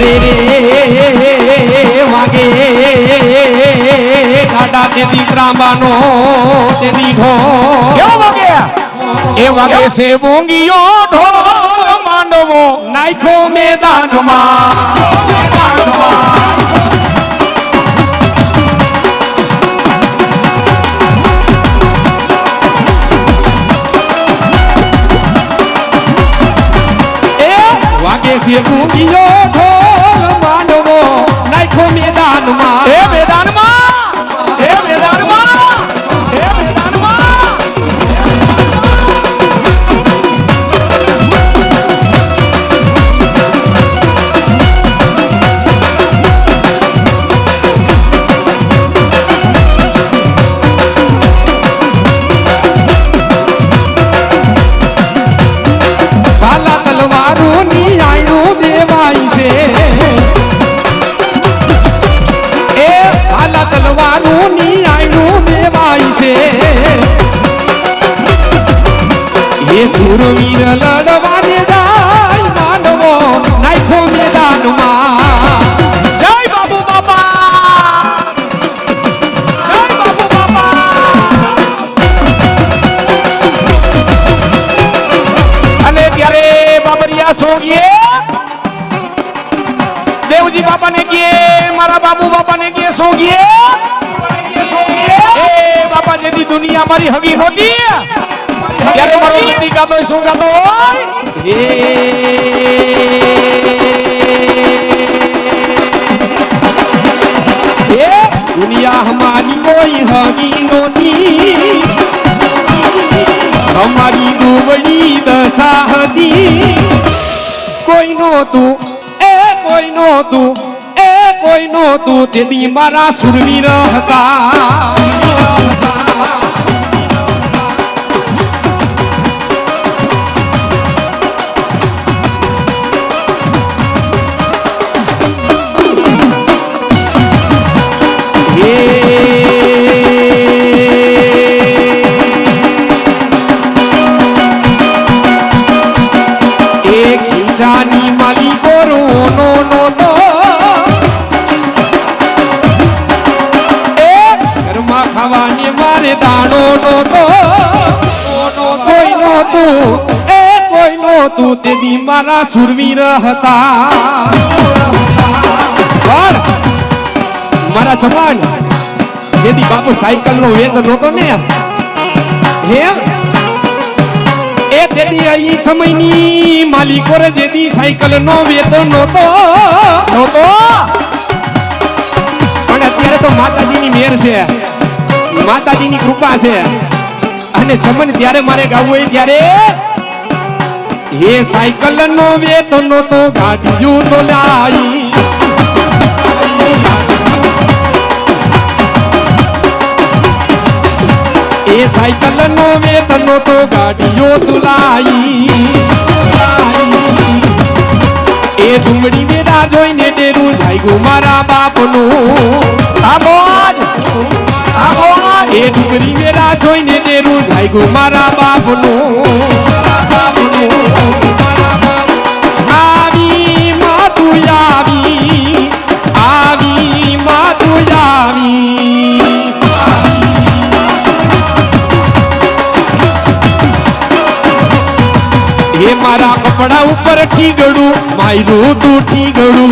અરે રે વાગે. કાટા તેથી ત્રાંબાનો તેથી ઢો એ વાગે છે મૂંગીયો ઢો માંડવો નાખો મેદાનમાં. વાગે છે મૂંગીયો એ સુરવીર લડવાને જાય માનવો નાખો મેદાનમાં. જય બાબુ બાપા! જય અને ત્યારે બાબરિયા સોગીએ. દેવજી બાપાને કહે મારા બાબુ બાપાને કીએ સોગીએ. એ બાપા જેની દુનિયા મારી હવી નહોતી ત્યારે મારો ગીતી ગાતો શું ગાતો હોય દુનિયા હમારી કોઈ હગી નોતી અમારી દુબળી દશા હતી. કોઈ નહોતું, એ કોઈ નહોતું, એ કોઈ નહોતું. તેથી મારા સુરવીર હતા. કોઈ તે મારા સુરવીર હતા. મારા જવાન જેથી બાપુ સાયકલ નો વેદ નહોતો ને, હે? એ તેદી નો પણ અત્યારે તો માતાજીની મેર છે, માતાજીની કૃપા છે. અને જમન ત્યારે મારે ગાવું હોય ત્યારે એ સાયકલ નો વેત નો તો ગાડીયું તો લાઈ એ સાયકલ નો વેતનો તો ગાડીઓ તુલાઈ એ ડુંગળી બેડા જોઈને ડેરું જાગ્યું મારા બાપનું. આમોજ એ ડુંગળી બેડા જોઈને ડેરું ગુ મારા બાપનું. આવી માતું આવી આવી માતું આવી. એ મારા કપડા ઉપર ઠીગડું, માયરું તું ઠીગડું.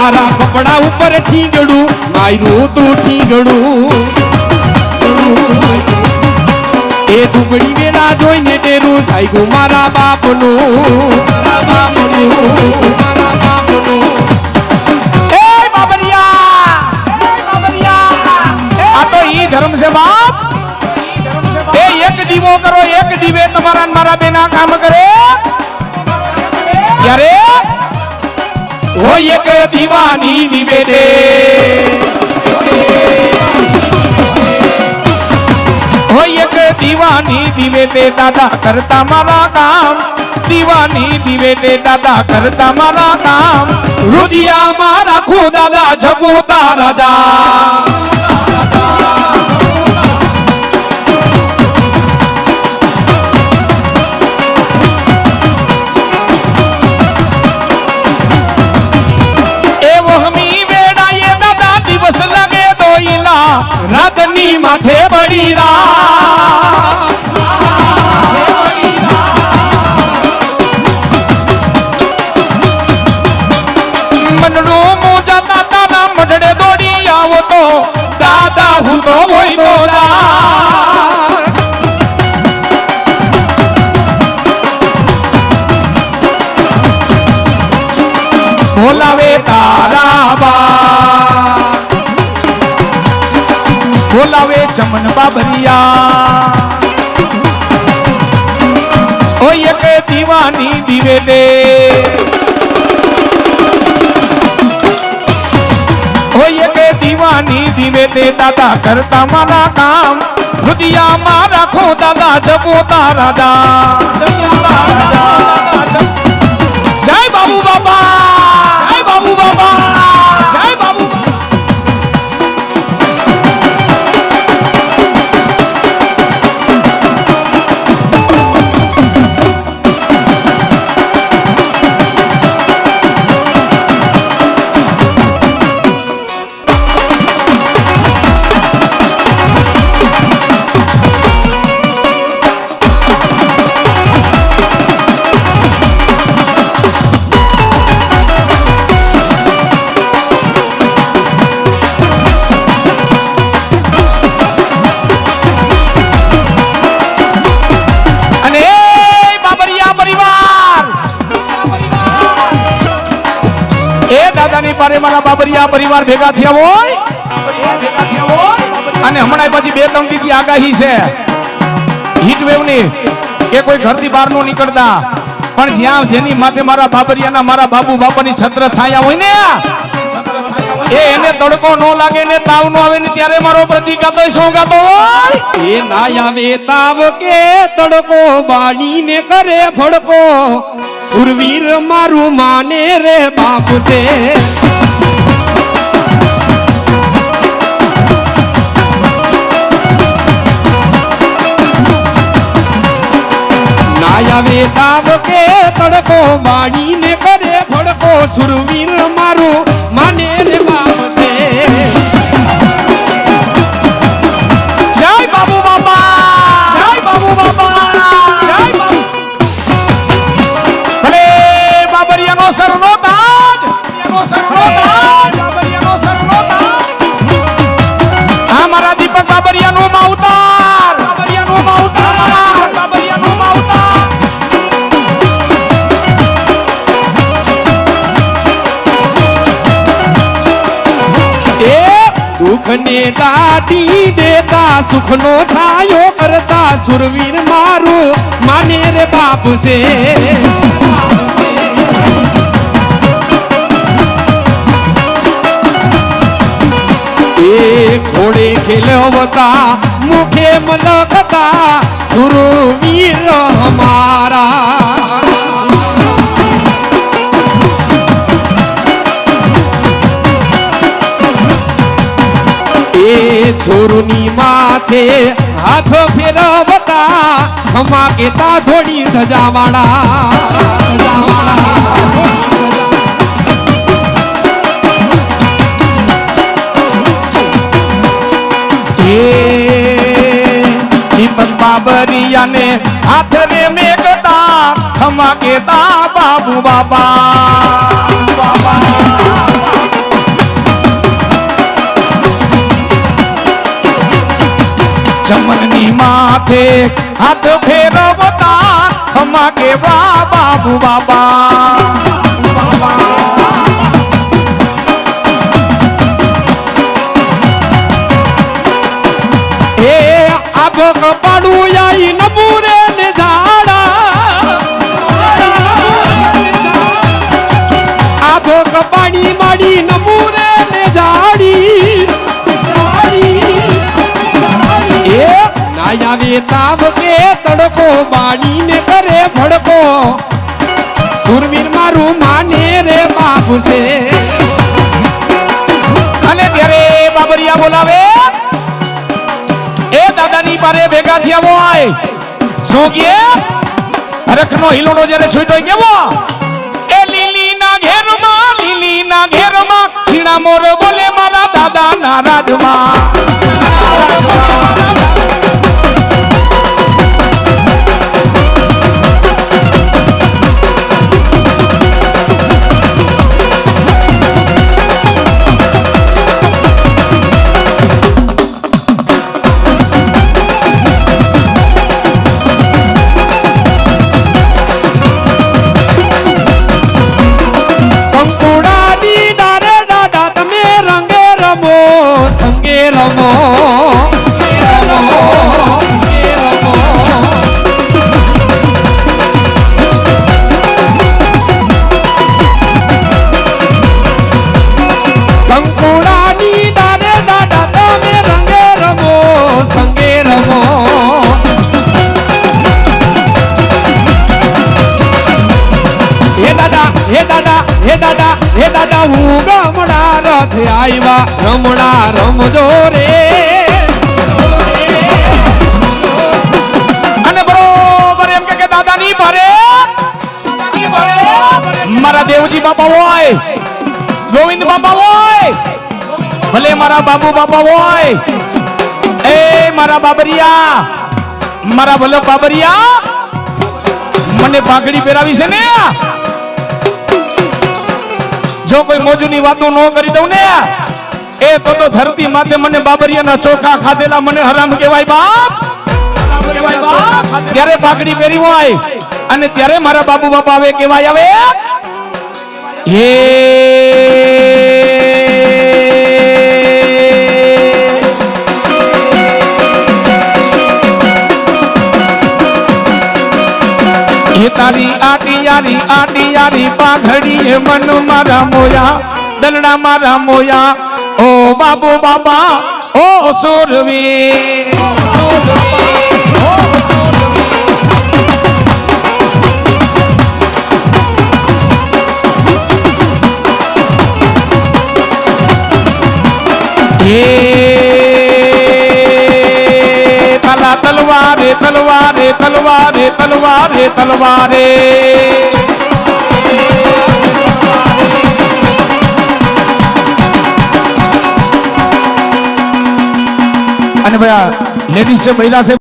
મારા કપડા ઉપર ઠીગડું માયરું તું ઠીગડું એ ડુંગળી વેલા જોઈને ડેરું સાયગું મારા બાપનું. મારા બાપનું મારા दीवानी दिवे ते दादा करता मारा काम। दीवानी दिवे ते दादा करता मारा काम। रुदिया मारा खो दादा झबूता राजा राजनी माथे बड़ी रा તો હોય તો બોલાવે તારા બા. બોલાવે ચમન બાબરિયા. ઓય કે દીવાની દીવે દે દીવાની દીવે તે દાદા કરતા મારા કામ. હૃદયામાં રાખો દાદા જપો તારા દા પારે મારા બાબરિયા પરિવાર ભેગા થયા હોય? અને હમણાં પછી બે ત્રણ દીધી આગાહી છે. હીટ વેવની કે કોઈ ઘરથી બહાર નો નીકળતા. પણ જ્યાં જેની માથે મારા બાબરિયાના મારા બાબુ બાપાની છત્ર છાયા હોય ને, એ એને તડકો ન લાગે ને તાવ નો આવે ને ત્યારે મારો પ્રતિક ગાતો શું ગાતો એ ના આવે તાવ કે તડકો, બાળીને કરે ફડકો. સુરવીર મારું માને રે બાપ છે ના આવે તાવ કે તડકો બાળીને કરે ફડકો સુરવીર દુઃખને દાટી દેતા, સુખનો છાયો કરતા, સુરવીર મારું માને રે બાપ છે ઘોડે ખેલવતા, મુખે મલકતા, સુરવીર હમારા એ માથે હાથ ફેરવતા ખમા કેતા થોડી ધજાવાળા બાબરિયાને હાથ રે મેઘતા ખમા કેતા બાબુ બાબા બાબા. ચમનની માથે હાથ ફેરવતા હમા કેવા બાબુ બાબા. એ આભ કપાડું આઈ બાડીને કરે ભડકો. સુરવીર મારું માને રે બાપુ છે. અને ત્યારે બાબરિયા બોલાવે. એ દાદાની પારે ભેગા થયા હોય. શું કે રખનો હિલોડો જ્યારે છૂટ્યો કેવો? એ લીલી ના ઘેરમાં લીલી ના ઘેરમાં છીણા મોર બોલે મારા દાદા ના રાજમાં રમણા રમજો રે. અને બરોબર એમ કે દાદા ની ભરે. મારા દેવજી બાપા હોય, ગોવિંદ બાપા હોય, ભલે મારા બાબુ બાપા હોય. એ મારા બાબરિયા, મારા ભલે બાબરિયા, મને પાઘડી પહેરાવી છે ને? જો કોઈ મોજુની વાતો ન કરી દઉં ને, એ તો તો ધરતી માતે મને બાબરિયાના ચોખા ખાધેલા મને હરામ કહેવાય બાપ. કહેવાય ત્યારે પાઘડી પહેરી હોય અને ત્યારે મારા બાબુ બાપા આવે કેવાય આવે. હે તારી આટી યારી આટી યારી પાઘડી એ મન મારા મોયા દલડા મારા મોયા ઓ બાબુ બાબા ઓ સુરવી એ तलवारे तलवारे तलवारे तलवारे। तलवारे अरे भैया लेडीज़ से महिला से